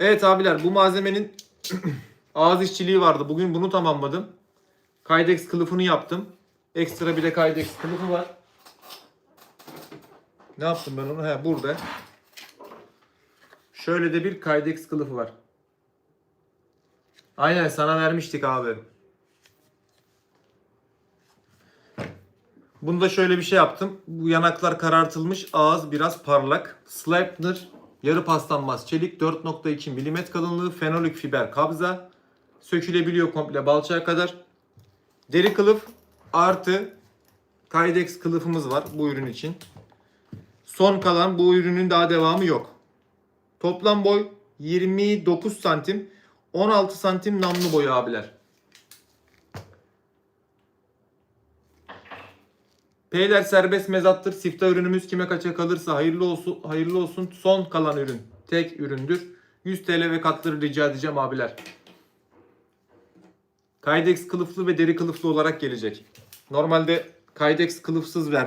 Evet abiler bu malzemenin ağız işçiliği vardı. Bugün bunu tamamladım. Kydex kılıfını yaptım. Ekstra bir de Kydex kılıfı var. Ne yaptım ben onu? He burada. Şöyle de bir Kydex kılıfı var. Aynen sana vermiştik abi. Bunda şöyle bir şey yaptım. Bu yanaklar karartılmış, ağız biraz parlak. Sleipner yarı paslanmaz çelik 4.2 mm kalınlığı fenolik fiber kabza. Sökülebiliyor komple balçağa kadar. Deri kılıf artı Kydex kılıfımız var bu ürün için. Son kalan bu ürünün daha devamı yok. Toplam boy 29 santim. 16 santim namlu boyu abiler. Peyler serbest mezattır. Sifta ürünümüz kime kaça kalırsa hayırlı olsun. Hayırlı olsun. Son kalan ürün tek üründür. 100 TL ve katları rica edeceğim abiler. Kydex kılıflı ve deri kılıflı olarak gelecek. Normalde Kydex kılıfsız ver,